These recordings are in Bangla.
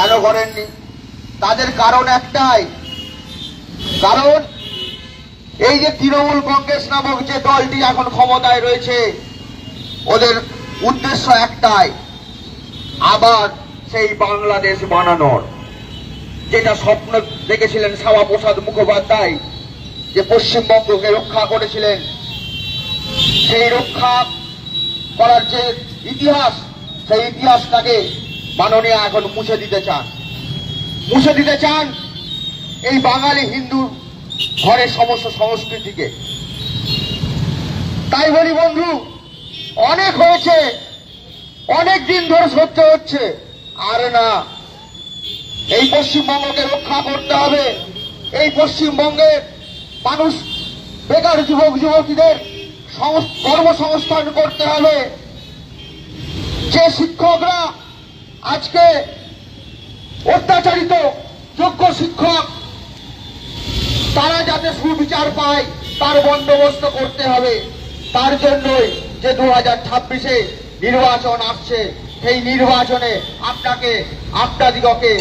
কেন করেননি? তাদের কারণ একটাই। কারণ, এই যে তৃণমূল কংগ্রেস নামক যে দলটি এখন ক্ষমতায় রয়েছে, ওদের উদ্দেশ্য একটাই, আবার সেই বাংলাদেশ বানানোর। যেটা স্বপ্ন দেখেছিলেন শ্যামাপ্রসাদ মুখোপাধ্যায়, যে পশ্চিমবঙ্গকে রক্ষা করেছিলেন। সেই রক্ষা করার যে ইতিহাস, সেই ইতিহাসটাকে মাননীয় এখন মুছে দিতে চান। মুছে দিতে চান এই বাঙালি হিন্দু ঘরের সমস্ত সংস্কৃতিকে। তাই বলি বন্ধু, অনেক হয়েছে, অনেক দিন ধরে সহ্য হচ্ছে, আর না। এই পশ্চিমবঙ্গকে রক্ষা করতে হবে, এই পশ্চিমবঙ্গের মানুষ, বেকার যুবক, যুবতীদের সংস- কর্মসংস্থান করতে হবে। যে শিক্ষকরা আজকে অত্যাচারিত যোগ্য শিক্ষক, তারা যাতে সুবিচার পায়, তার বন্দোবস্ত করতে হবে। তার জন্যই যে দু হাজার ছাব্বিশে নির্বাচন আসছে, সেই নির্বাচনে আপনাকে আপনাদিগকে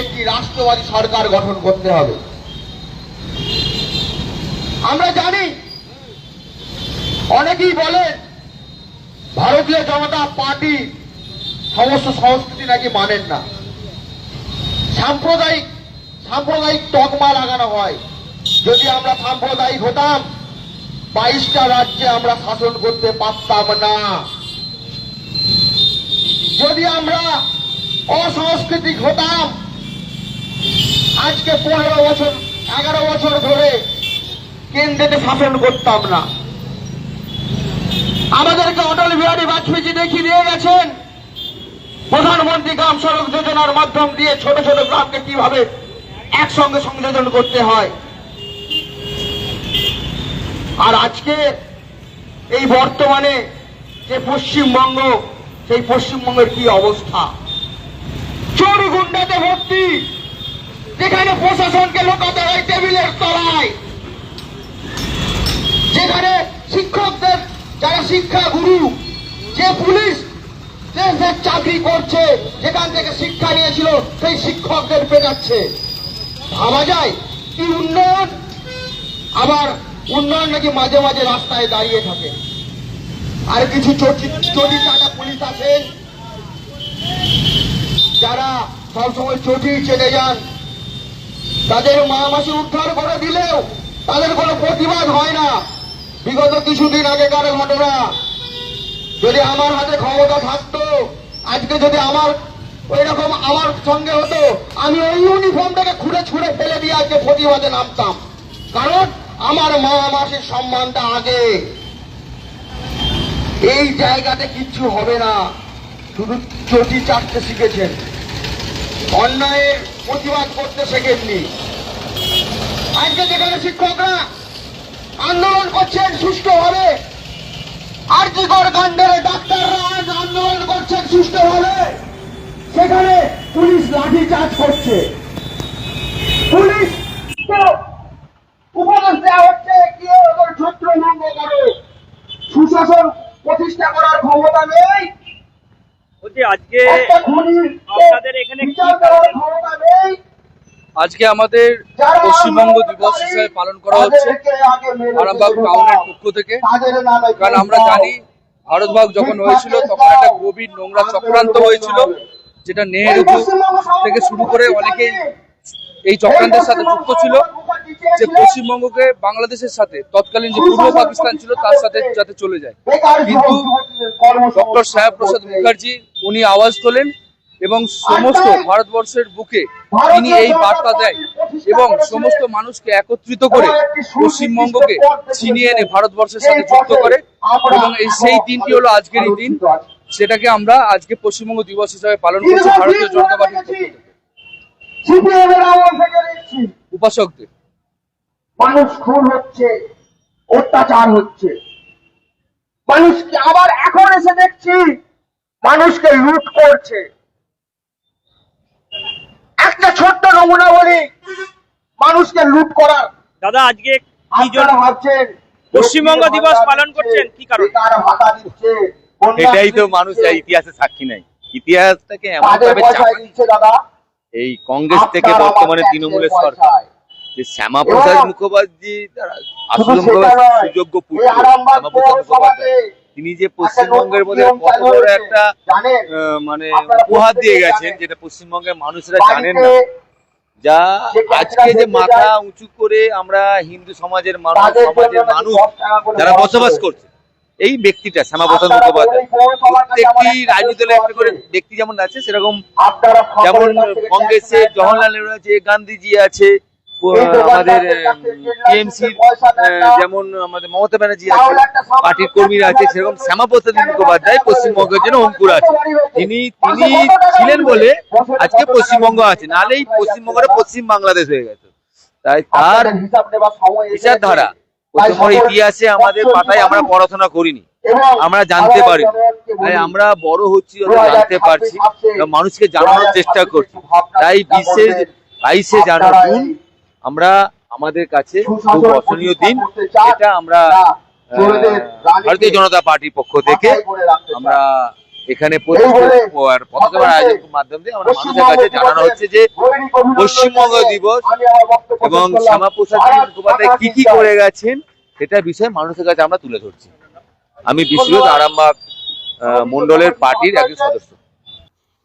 একটি রাষ্ট্রবাদী সরকার গঠন করতে হবে। আমরা জানি, অনেকেই বলেন ভারতীয় জনতা পার্টি সমস্ত সংস্কৃতি নাকি মানেন না। সাম্প্রদায়িক সাম্প্রদায়িক তকমা লাগানো হয়। যদি আমরা সাম্প্রদায়িক হতাম, বাইশটা রাজ্যে আমরা শাসন করতে পারতাম না। যদি আমরা অসাংস্কৃতিক হতাম, আজকে পনেরো বছর, এগারো বছর ধরে কেন্দ্রেতে শাসন করতাম না। আমাদেরকে অটল বিহারী বাজপেয়ী দেখিয়ে দিয়ে গেছেন প্রধানমন্ত্রী গ্রাম সড়ক যোজনার মাধ্যম দিয়ে ছোট ছোট গ্রামকে কীভাবে একসঙ্গে সংযোজন করতে হয়। আর আজকে এই বর্তমানে যে পশ্চিমবঙ্গ, সেই পশ্চিমবঙ্গের কি অবস্থা? চোর গুন্ডাতে ভর্তি, যেখানে প্রশাসনকে লোকাতে হয় টেবিলের তলায়, যেখানে শিক্ষকদের, যারা শিক্ষা গুরু যে পুলিশ যে চাকরি করছে, যেখান থেকে শিক্ষা নিয়েছিল, সেই শিক্ষকদের পেটাচ্ছে ভাবা যায় কি উন্নয়ন? আবার উন্নয়ন নাকি মাঝে মাঝে রাস্তায় দাঁড়িয়ে থাকে। আর কিছু চটি চাটা পুলিশ আছেন যারা সবসময় চটি চেনে যান, তাদের মা মাসি উদ্ধার করে দিলেও তাদের কোনো প্রতিবাদ হয় না। বিগত কিছুদিন আগেকার ঘটনা যদি আমার হাতে ক্ষমতা থাকতো, আজকে যদি আমার ওই রকম আমার সঙ্গে হতো, আমি ওই ইউনিফর্মটাকে খুঁড়ে ছুঁড়ে ফেলে দিয়ে আজকে প্রতিবাদে নামতাম। কারণ আমার মা মাসির সম্মানটা আগে। এই জায়গাতে কিচ্ছু হবে না। শুধু চটি চাটতে শিখেছেন। অন্যায়ের প্রতিবাদ করতে শেখেননি। আজকে যেখানে শিক্ষকরা আন্দোলন করছেন সুষ্ঠুভাবে আর্যিকর কাণ্ডের ডাক্তাররা আজ আন্দোলন করছেন সুষ্ঠুভাবে। সেখানে পুলিশ লাঠি চার্জ করছে। পুলিশ উপদেশ দেওয়া হচ্ছে কি ওদের ছত্রভঙ্গ করো। সুশাসন প্রতিষ্ঠা করার ক্ষমতা নেই। আজকে আপনাদের এখানে কি বিচার দেওয়ার ক্ষমতা নেই। আজকে আমাদের পশ্চিমবঙ্গ দিবস হিসেবে পালন করা হচ্ছে আরামবাগ টাউনের পক্ষ থেকে। কারণ আমরা দাও। জানি ভারতভাগ যখন হয়েছিল তখন একটা গভীর নোংরা চক্রান্ত হয়েছিল যেটা নেহেরু থেকে শুরু করে অনেকেই এই চক্রান্তের সাথে যুক্ত ছিল যে পশ্চিমবঙ্গকে বাংলাদেশের সাথে তৎকালীন যে পূর্ব পাকিস্তান ছিল তার সাথে যাতে চলে যায়। কিন্তু ডক্টর সাহেব প্রসাদ মুখার্জি উনি আওয়াজ তোলেন এবং সমস্ত ভারতবর্ষের বুকে তিনি এই বার্তা দেয় এবং সমস্ত মানুষকে একত্রিত করে পশ্চিমবঙ্গকে ছিনিয়ে এনে ভারতবর্ষের সাথে যুক্ত করে এবং এই সেই দিনটি হলো আজকেরই দিন। সেটাকে আমরা আজকে পশ্চিমবঙ্গ দিবস হিসাবে পালন করছি ভারতীয় জনতা পার্টির পক্ষ থেকে। উপাসকদের। মানুষ খুন হচ্ছে অত্যাচার হচ্ছে। মানুষকে আবার এখন এসে দেখছি মানুষকে লুট করছে। একটা ছোট্ট নমুনা বলি মানুষকে লুট করার। দাদা আজকে কি জন্য ভাবছেন পশ্চিমবঙ্গ দিবস পালন করছেন, কি কারণে? এটাই তো মানুষ যা ইতিহাসে সাক্ষী নাই। ইতিহাসটাকে এমন ভাবে পয়সায় চাপা দিচ্ছে দাদা? এই কংগ্রেস থেকে বর্তমানে তৃণমূলের সরকার। যে শ্যামাপ্রসাদ মুখোপাধ্যায় তারা আসলে সুযোগ্য পুত্র শ্যামাপ্রসাদ মুখোপাধ্যায়। তিনি যে পশ্চিমবঙ্গের মধ্যে কত বড় একটা মানে উপহার দিয়ে গেছেন যেটা পশ্চিমবঙ্গের মানুষরা জানেন না। যা আজকে যে মাথা উঁচু করে আমরা হিন্দু সমাজের মানুষ সমাজের মানুষ যারা বসবাস করছে এই ব্যক্তিটা শ্যামাপ্রসাদ মুখোপাধ্যায়। প্রত্যেকটি রাজনীতি দলের একটা করে ব্যক্তি যেমন আছে সেরকম যেমন কংগ্রেসের জওহরলাল নেহরু আছে গান্ধীজি আছে আমাদের টিএমসি যেমন আমাদের মমতা ব্যানার্জি আছে পার্টির কর্মীরা আছে সেরকম শ্যামাপ্রসাদ মুখোপাধ্যায় পশ্চিমবঙ্গের জন্য অঙ্কুর আছে। তিনি তিনি ছিলেন বলে আজকে পশ্চিমবঙ্গ আছে। নাহলে পশ্চিমবঙ্গটা পশ্চিম বাংলাদেশ হয়ে গেছে। তাই তার বিচারধারা পশ্চিমবঙ্গের ইতিহাসে আমাদের পাতায় আমরা পড়াশোনা করিনি। আমরা জানতে পারি তাই আমরা বড় হচ্ছি জানতে পারছি। মানুষকে জানানোর চেষ্টা করছি। তাই বিশে বাইশে জানুয়ারি জুন আমরা আমাদের কাছে খুব অসহনীয় দিন। এটা আমরা ভারতীয় জনতা পার্টির পক্ষ থেকে আমরা এখানে পতাকা আয়োজনের মাধ্যম দিয়ে আমরা মানুষের কাছে জানানো হচ্ছে যে পশ্চিমবঙ্গ দিবস এবং শ্যামাপ্রসাদ মুখোপাধ্যায় কি কি করে গেছেন সেটা বিষয়ে মানুষের কাছে আমরা তুলে ধরছি। আমি বিশ্বজিৎ আরামবাগ আহ, মণ্ডলের পার্টির একজন সদস্য।